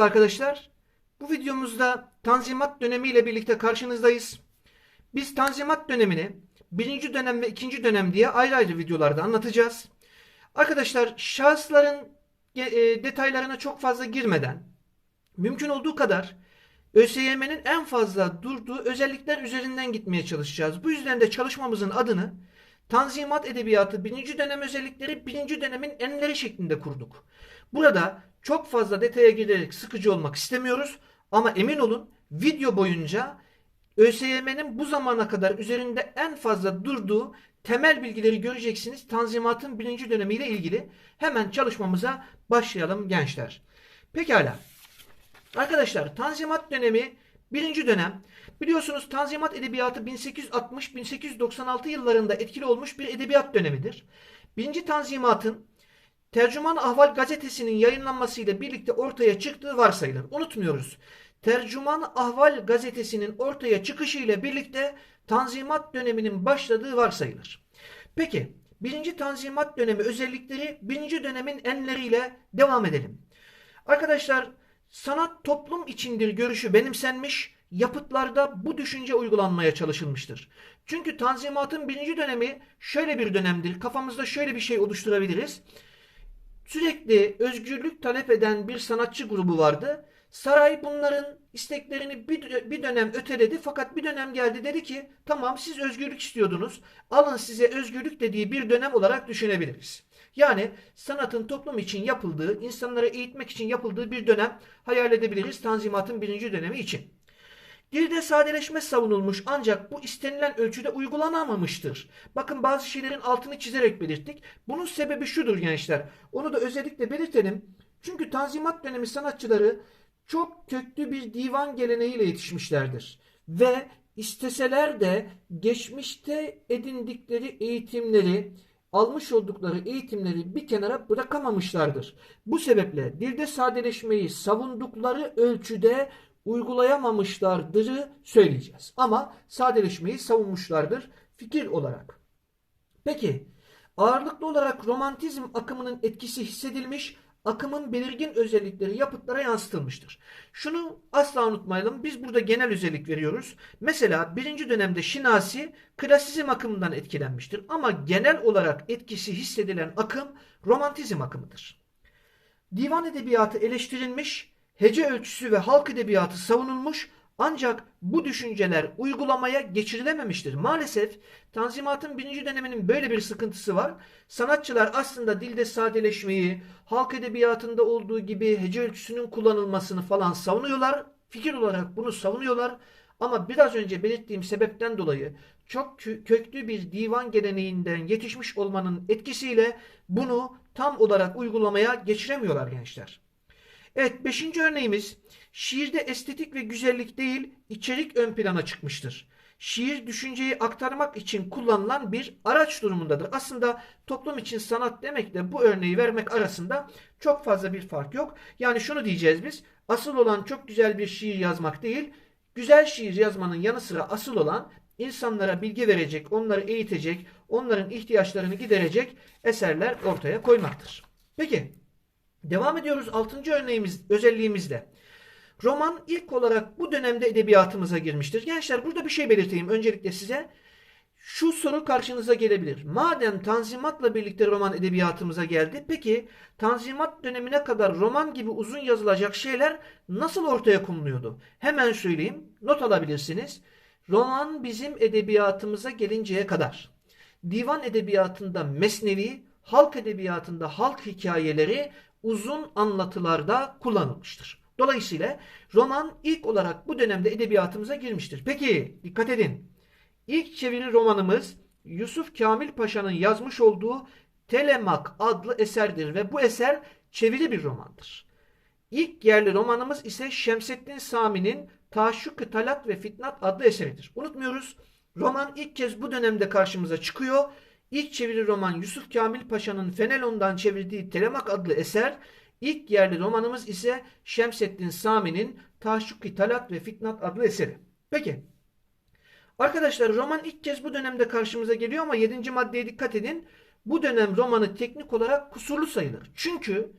Merhaba arkadaşlar. Bu videomuzda Tanzimat dönemiyle birlikte karşınızdayız. Biz Tanzimat dönemini birinci dönem ve ikinci dönem diye ayrı ayrı videolarda anlatacağız. Arkadaşlar şahısların e, detaylarına çok fazla girmeden mümkün olduğu kadar ÖSYM'nin en fazla durduğu özellikler üzerinden gitmeye çalışacağız. Bu yüzden de çalışmamızın adını Tanzimat Edebiyatı birinci dönem özellikleri birinci dönemin enleri şeklinde kurduk. Burada çok fazla detaya girerek sıkıcı olmak istemiyoruz ama emin olun video boyunca ÖSYM'nin bu zamana kadar üzerinde en fazla durduğu temel bilgileri göreceksiniz Tanzimat'ın birinci dönemiyle ilgili. Hemen çalışmamıza başlayalım gençler. Pekala. Arkadaşlar Tanzimat dönemi birinci dönem. Biliyorsunuz Tanzimat edebiyatı 1860-1896 yıllarında etkili olmuş bir edebiyat dönemidir. Birinci Tanzimat'ın Tercüman Ahval gazetesinin yayınlanmasıyla birlikte ortaya çıktığı varsayılır. Unutmuyoruz. Tercüman Ahval gazetesinin ortaya çıkışıyla birlikte Tanzimat döneminin başladığı varsayılır. Peki birinci Tanzimat dönemi özellikleri birinci dönemin enleriyle devam edelim. Arkadaşlar sanat toplum içindir görüşü benimsenmiş, yapıtlarda bu düşünce uygulanmaya çalışılmıştır. Çünkü Tanzimat'ın birinci dönemi şöyle bir dönemdir. Kafamızda şöyle bir şey oluşturabiliriz. Sürekli özgürlük talep eden bir sanatçı grubu vardı. Saray bunların isteklerini bir, bir dönem öteledi fakat bir dönem geldi dedi ki tamam siz özgürlük istiyordunuz alın size özgürlük dediği bir dönem olarak düşünebiliriz. Yani sanatın toplum için yapıldığı, insanları eğitmek için yapıldığı bir dönem hayal edebiliriz Tanzimat'ın birinci dönemi için. Dilde sadeleşme savunulmuş ancak bu istenilen ölçüde uygulanamamıştır. Bakın bazı şeylerin altını çizerek belirttik. Bunun sebebi şudur gençler. Onu da özellikle belirtelim. Çünkü Tanzimat dönemi sanatçıları çok köklü bir divan geleneğiyle yetişmişlerdir. Ve isteseler de geçmişte edindikleri eğitimleri, almış oldukları eğitimleri bir kenara bırakamamışlardır. Bu sebeple dilde sadeleşmeyi savundukları ölçüde uygulayamamışlardırı söyleyeceğiz. Ama sadeleşmeyi savunmuşlardır fikir olarak. Peki ağırlıklı olarak romantizm akımının etkisi hissedilmiş, akımın belirgin özellikleri yapıtlara yansıtılmıştır. Şunu asla unutmayalım. Biz burada genel özellik veriyoruz. Mesela birinci dönemde Şinasi klasizm akımından etkilenmiştir. Ama genel olarak etkisi hissedilen akım romantizm akımıdır. Divan edebiyatı eleştirilmiş, hece ölçüsü ve halk edebiyatı savunulmuş ancak bu düşünceler uygulamaya geçirilememiştir. Maalesef Tanzimat'ın birinci döneminin böyle bir sıkıntısı var. Sanatçılar aslında dilde sadeleşmeyi, halk edebiyatında olduğu gibi hece ölçüsünün kullanılmasını falan savunuyorlar. Fikir olarak bunu savunuyorlar. Ama biraz önce belirttiğim sebepten dolayı çok köklü bir divan geleneğinden yetişmiş olmanın etkisiyle bunu tam olarak uygulamaya geçiremiyorlar gençler. Evet beşinci örneğimiz şiirde estetik ve güzellik değil içerik ön plana çıkmıştır. Şiir düşünceyi aktarmak için kullanılan bir araç durumundadır. Aslında toplum için sanat demekle bu örneği vermek arasında çok fazla bir fark yok. Yani şunu diyeceğiz biz asıl olan çok güzel bir şiir yazmak değil güzel şiir yazmanın yanı sıra asıl olan insanlara bilgi verecek, onları eğitecek, onların ihtiyaçlarını giderecek eserler ortaya koymaktır. Peki Devam ediyoruz 6. örneğimiz, özelliğimizle. Roman ilk olarak bu dönemde edebiyatımıza girmiştir. Gençler burada bir şey belirteyim öncelikle size. Şu soru karşınıza gelebilir. Madem Tanzimat'la birlikte roman edebiyatımıza geldi, peki Tanzimat dönemine kadar roman gibi uzun yazılacak şeyler nasıl ortaya konuluyordu? Hemen söyleyeyim, not alabilirsiniz. Roman bizim edebiyatımıza gelinceye kadar divan edebiyatında mesnevi, halk edebiyatında halk hikayeleri uzun anlatılarda kullanılmıştır. Dolayısıyla roman ilk olarak bu dönemde edebiyatımıza girmiştir. Peki dikkat edin. İlk çeviri romanımız Yusuf Kamil Paşa'nın yazmış olduğu Telemak adlı eserdir ve bu eser çeviri bir romandır. İlk yerli romanımız ise Şemsettin Sami'nin Taşşuk-ı Talat ve Fitnat adlı eseridir. Unutmuyoruz. Roman ilk kez bu dönemde karşımıza çıkıyor İlk çeviri roman Yusuf Kamil Paşa'nın Fenelon'dan çevirdiği Telemak adlı eser, ilk yerli romanımız ise Şemseddin Sami'nin Taşşuk-i Talat ve Fitnat adlı eseri. Peki, arkadaşlar roman ilk kez bu dönemde karşımıza geliyor ama 7. maddeye dikkat edin. Bu dönem romanı teknik olarak kusurlu sayılır. Çünkü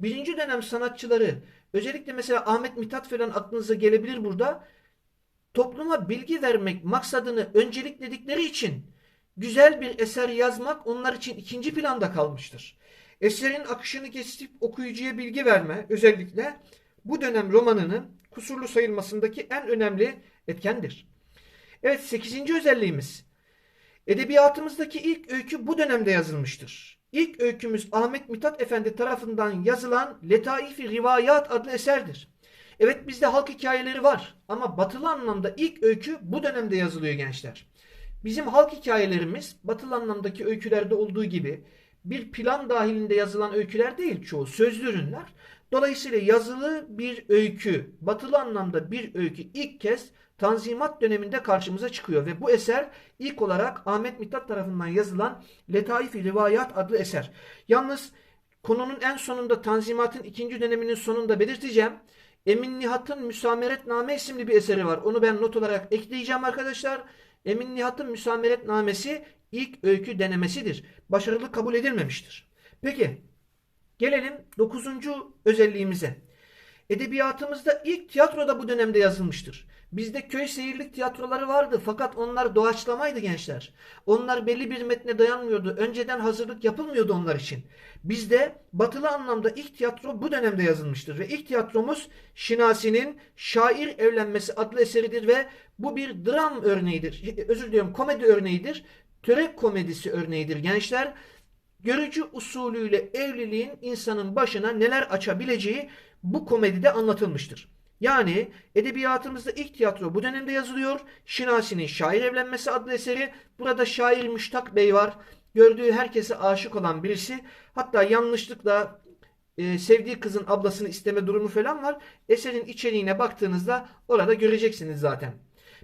birinci dönem sanatçıları özellikle mesela Ahmet Mithat falan aklınıza gelebilir burada. Topluma bilgi vermek maksadını öncelikledikleri için güzel bir eser yazmak onlar için ikinci planda kalmıştır. Eserin akışını kesip okuyucuya bilgi verme özellikle bu dönem romanının kusurlu sayılmasındaki en önemli etkendir. Evet 8. özelliğimiz. Edebiyatımızdaki ilk öykü bu dönemde yazılmıştır. İlk öykümüz Ahmet Mithat Efendi tarafından yazılan Letaif-i Rivayat adlı eserdir. Evet bizde halk hikayeleri var ama batılı anlamda ilk öykü bu dönemde yazılıyor gençler. Bizim halk hikayelerimiz batılı anlamdaki öykülerde olduğu gibi bir plan dahilinde yazılan öyküler değil çoğu sözlü ürünler. Dolayısıyla yazılı bir öykü, batılı anlamda bir öykü ilk kez Tanzimat döneminde karşımıza çıkıyor ve bu eser ilk olarak Ahmet Mithat tarafından yazılan Letaif-i Rivayat adlı eser. Yalnız konunun en sonunda Tanzimat'ın ikinci döneminin sonunda belirteceğim. Emin Nihat'ın Müsameretname isimli bir eseri var. Onu ben not olarak ekleyeceğim arkadaşlar. Emin Nihat'ın Müsameretnamesi ilk öykü denemesidir. Başarılı kabul edilmemiştir. Peki gelelim 9. özelliğimize. Edebiyatımızda ilk tiyatro da bu dönemde yazılmıştır. Bizde köy seyirlik tiyatroları vardı fakat onlar doğaçlamaydı gençler. Onlar belli bir metne dayanmıyordu. Önceden hazırlık yapılmıyordu onlar için. Bizde batılı anlamda ilk tiyatro bu dönemde yazılmıştır. Ve ilk tiyatromuz Şinasi'nin Şair Evlenmesi adlı eseridir ve bu bir dram örneğidir. Özür diliyorum komedi örneğidir. Töre komedisi örneğidir gençler. Görücü usulüyle evliliğin insanın başına neler açabileceği bu komedide anlatılmıştır. Yani edebiyatımızda ilk tiyatro bu dönemde yazılıyor. Şinasi'nin Şair Evlenmesi adlı eseri. Burada şair Müştak Bey var. Gördüğü herkese aşık olan birisi. Hatta yanlışlıkla e, sevdiği kızın ablasını isteme durumu falan var. Eserin içeriğine baktığınızda orada göreceksiniz zaten.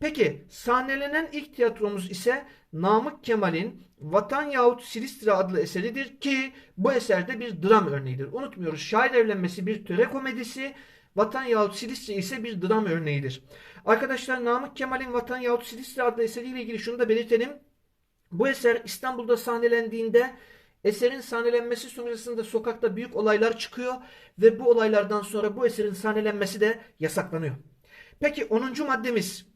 Peki sahnelenen ilk tiyatromuz ise Namık Kemal'in Vatan yahut Silistra adlı eseridir ki bu eserde bir dram örneğidir. Unutmuyoruz şair evlenmesi bir töre komedisi, Vatan yahut Silistra ise bir dram örneğidir. Arkadaşlar Namık Kemal'in Vatan yahut Silistra adlı eseriyle ilgili şunu da belirtelim. Bu eser İstanbul'da sahnelendiğinde eserin sahnelenmesi sonrasında sokakta büyük olaylar çıkıyor ve bu olaylardan sonra bu eserin sahnelenmesi de yasaklanıyor. Peki 10. maddemiz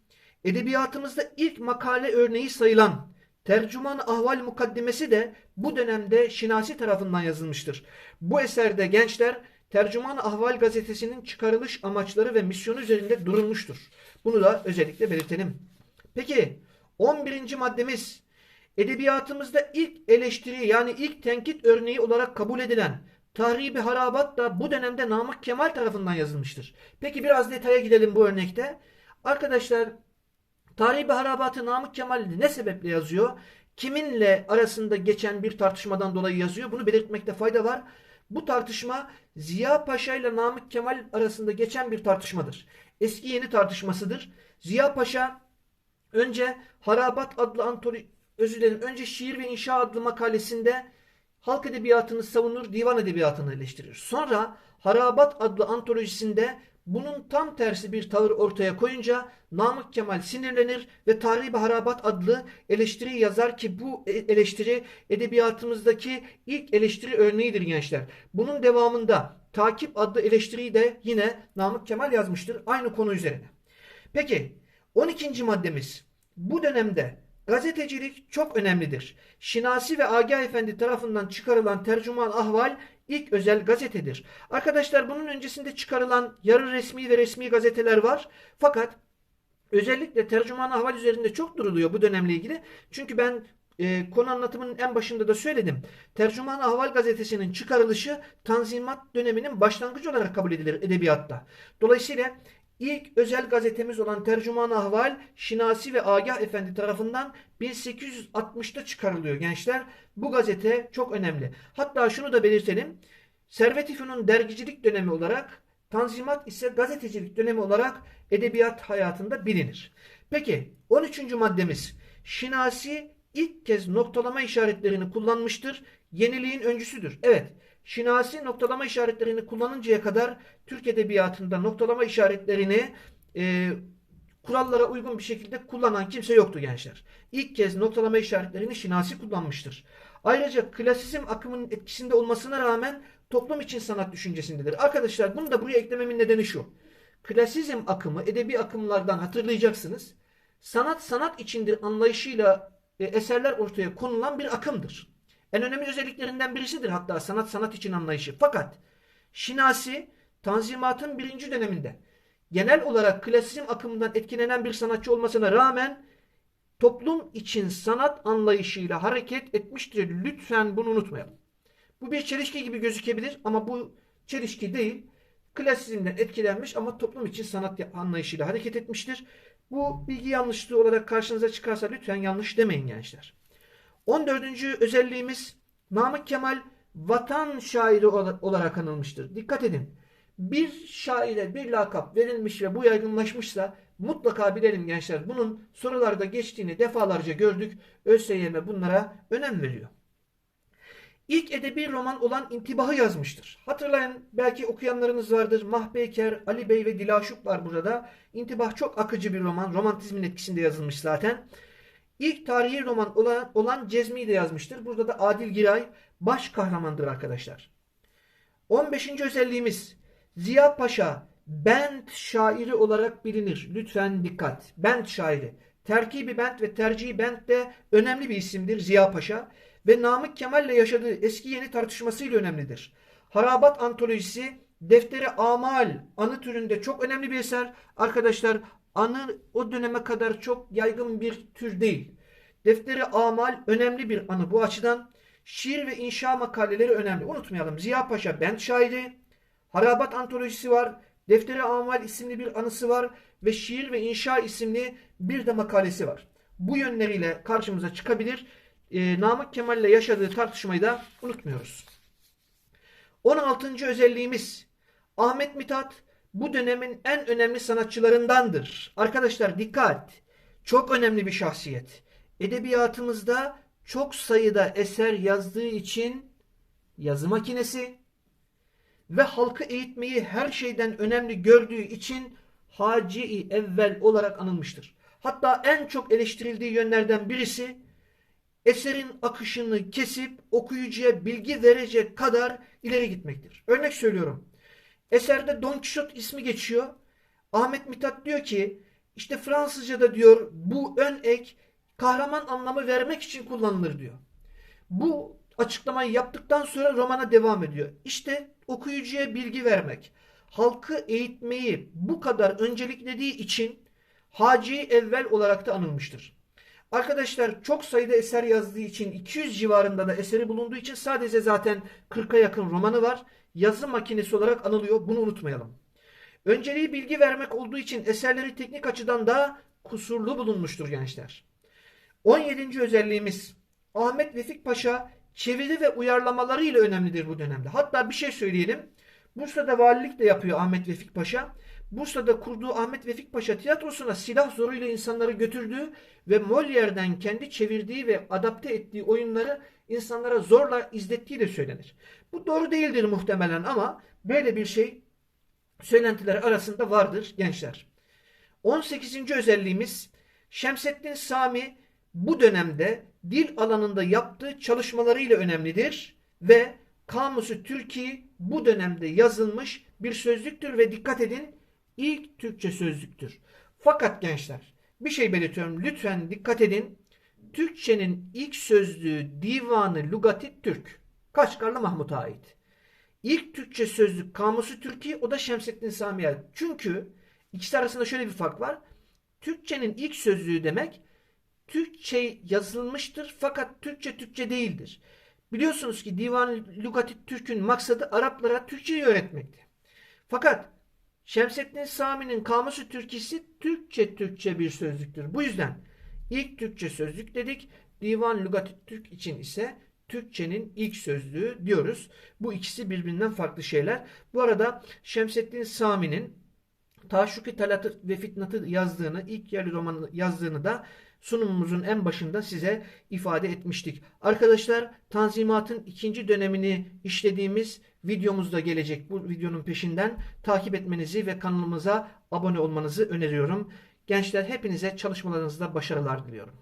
edebiyatımızda ilk makale örneği sayılan Tercüman Ahval Mukaddimesi de bu dönemde Şinasi tarafından yazılmıştır. Bu eserde gençler Tercüman Ahval gazetesinin çıkarılış amaçları ve misyonu üzerinde durulmuştur. Bunu da özellikle belirtelim. Peki 11. maddemiz edebiyatımızda ilk eleştiri yani ilk tenkit örneği olarak kabul edilen Tahribi Harabat da bu dönemde Namık Kemal tarafından yazılmıştır. Peki biraz detaya gidelim bu örnekte. Arkadaşlar Tahribi Harabat'ı Namık Kemal ne sebeple yazıyor? Kiminle arasında geçen bir tartışmadan dolayı yazıyor? Bunu belirtmekte fayda var. Bu tartışma Ziya Paşa ile Namık Kemal arasında geçen bir tartışmadır. Eski yeni tartışmasıdır. Ziya Paşa önce Harabat adlı antoloji özür dilerim önce Şiir ve İnşa adlı makalesinde halk edebiyatını savunur, divan edebiyatını eleştirir. Sonra Harabat adlı antolojisinde bunun tam tersi bir tavır ortaya koyunca Namık Kemal sinirlenir ve Tarih-i Harabat adlı eleştiri yazar ki bu e- eleştiri edebiyatımızdaki ilk eleştiri örneğidir gençler. Bunun devamında Takip adlı eleştiriyi de yine Namık Kemal yazmıştır aynı konu üzerine. Peki 12. maddemiz bu dönemde gazetecilik çok önemlidir. Şinasi ve Agah Efendi tarafından çıkarılan Tercüman Ahval ilk özel gazetedir. Arkadaşlar bunun öncesinde çıkarılan yarı resmi ve resmi gazeteler var. Fakat özellikle tercüman ahval üzerinde çok duruluyor bu dönemle ilgili. Çünkü ben e, konu anlatımının en başında da söyledim. Tercüman Ahval gazetesinin çıkarılışı Tanzimat döneminin başlangıcı olarak kabul edilir edebiyatta. Dolayısıyla ilk özel gazetemiz olan Tercüman Ahval Şinasi ve Agah Efendi tarafından 1860'ta çıkarılıyor gençler. Bu gazete çok önemli. Hatta şunu da belirtelim. Servet-i Fünun dergicilik dönemi olarak Tanzimat ise gazetecilik dönemi olarak edebiyat hayatında bilinir. Peki 13. maddemiz Şinasi ilk kez noktalama işaretlerini kullanmıştır. Yeniliğin öncüsüdür. Evet Şinasi noktalama işaretlerini kullanıncaya kadar Türk Edebiyatı'nda noktalama işaretlerini e, kurallara uygun bir şekilde kullanan kimse yoktu gençler. İlk kez noktalama işaretlerini Şinasi kullanmıştır. Ayrıca klasizm akımının etkisinde olmasına rağmen toplum için sanat düşüncesindedir. Arkadaşlar bunu da buraya eklememin nedeni şu. Klasizm akımı, edebi akımlardan hatırlayacaksınız. Sanat sanat içindir anlayışıyla e, eserler ortaya konulan bir akımdır. En önemli özelliklerinden birisidir hatta sanat sanat için anlayışı. Fakat Şinasi Tanzimat'ın birinci döneminde genel olarak klasizm akımından etkilenen bir sanatçı olmasına rağmen toplum için sanat anlayışıyla hareket etmiştir. Lütfen bunu unutmayalım. Bu bir çelişki gibi gözükebilir ama bu çelişki değil. Klasizmden etkilenmiş ama toplum için sanat anlayışıyla hareket etmiştir. Bu bilgi yanlışlığı olarak karşınıza çıkarsa lütfen yanlış demeyin gençler. 14. özelliğimiz Namık Kemal vatan şairi olarak anılmıştır. Dikkat edin. Bir şaire bir lakap verilmiş ve bu yaygınlaşmışsa mutlaka bilelim gençler. Bunun sorularda geçtiğini defalarca gördük. ÖSYM bunlara önem veriyor. İlk edebi roman olan İntibah'ı yazmıştır. Hatırlayın belki okuyanlarınız vardır. Mahbeyker, Ali Bey ve Dilaşuk var burada. İntibah çok akıcı bir roman. Romantizmin etkisinde yazılmış zaten. İlk tarihi roman olan, olan Cezmi'yi de yazmıştır. Burada da Adil Giray baş kahramandır arkadaşlar. 15. özelliğimiz Ziya Paşa bent şairi olarak bilinir. Lütfen dikkat. Bent şairi. Terkibi bent ve tercihi bent de önemli bir isimdir Ziya Paşa ve Namık Kemal ile yaşadığı eski yeni tartışmasıyla önemlidir. Harabat antolojisi Defteri Amal anı türünde çok önemli bir eser. Arkadaşlar anı o döneme kadar çok yaygın bir tür değil. Defteri Amal önemli bir anı bu açıdan. Şiir ve inşa makaleleri önemli. Unutmayalım Ziya Paşa bent şairi. Harabat antolojisi var. Defteri Amal isimli bir anısı var ve Şiir ve İnşa isimli bir de makalesi var. Bu yönleriyle karşımıza çıkabilir. Ee, Namık Kemal ile yaşadığı tartışmayı da unutmuyoruz. 16. özelliğimiz Ahmet Mithat bu dönemin en önemli sanatçılarındandır. Arkadaşlar dikkat. Çok önemli bir şahsiyet. Edebiyatımızda çok sayıda eser yazdığı için yazı makinesi, ve halkı eğitmeyi her şeyden önemli gördüğü için Haci-i Evvel olarak anılmıştır. Hatta en çok eleştirildiği yönlerden birisi eserin akışını kesip okuyucuya bilgi verecek kadar ileri gitmektir. Örnek söylüyorum. Eserde Don Quixote ismi geçiyor. Ahmet Mithat diyor ki işte Fransızca'da diyor bu ön ek kahraman anlamı vermek için kullanılır diyor. Bu açıklamayı yaptıktan sonra romana devam ediyor. İşte okuyucuya bilgi vermek, halkı eğitmeyi bu kadar önceliklediği için Haci Evvel olarak da anılmıştır. Arkadaşlar çok sayıda eser yazdığı için 200 civarında da eseri bulunduğu için sadece zaten 40'a yakın romanı var. Yazı makinesi olarak anılıyor. Bunu unutmayalım. Önceliği bilgi vermek olduğu için eserleri teknik açıdan da kusurlu bulunmuştur gençler. 17. özelliğimiz Ahmet Vefik Paşa çeviri ve uyarlamalarıyla önemlidir bu dönemde. Hatta bir şey söyleyelim. Bursa'da valilik de yapıyor Ahmet Vefik Paşa. Bursa'da kurduğu Ahmet Vefik Paşa tiyatrosuna silah zoruyla insanları götürdüğü ve Molière'den kendi çevirdiği ve adapte ettiği oyunları insanlara zorla izlettiği de söylenir. Bu doğru değildir muhtemelen ama böyle bir şey söylentiler arasında vardır gençler. 18. özelliğimiz Şemsettin Sami bu dönemde dil alanında yaptığı çalışmalarıyla önemlidir ve Kamusu Türkiye bu dönemde yazılmış bir sözlüktür ve dikkat edin ilk Türkçe sözlüktür. Fakat gençler bir şey belirtiyorum lütfen dikkat edin. Türkçenin ilk sözlüğü Divanı Lugati Türk. Kaşgarlı Mahmut'a ait. İlk Türkçe sözlük Kamusu Türkiye o da Şemsettin Sami'ye. Çünkü ikisi arasında şöyle bir fark var. Türkçenin ilk sözlüğü demek Türkçe yazılmıştır fakat Türkçe Türkçe değildir. Biliyorsunuz ki Divan Lugati Türk'ün maksadı Araplara Türkçeyi öğretmekti. Fakat Şemsettin Sami'nin Kamusu Türkisi Türkçe Türkçe bir sözlüktür. Bu yüzden ilk Türkçe sözlük dedik. Divan Lugati Türk için ise Türkçenin ilk sözlüğü diyoruz. Bu ikisi birbirinden farklı şeyler. Bu arada Şemsettin Sami'nin Taşuki Talatı ve Fitnat'ı yazdığını, ilk yerli romanı yazdığını da sunumumuzun en başında size ifade etmiştik. Arkadaşlar Tanzimat'ın ikinci dönemini işlediğimiz videomuzda gelecek. Bu videonun peşinden takip etmenizi ve kanalımıza abone olmanızı öneriyorum. Gençler hepinize çalışmalarınızda başarılar diliyorum.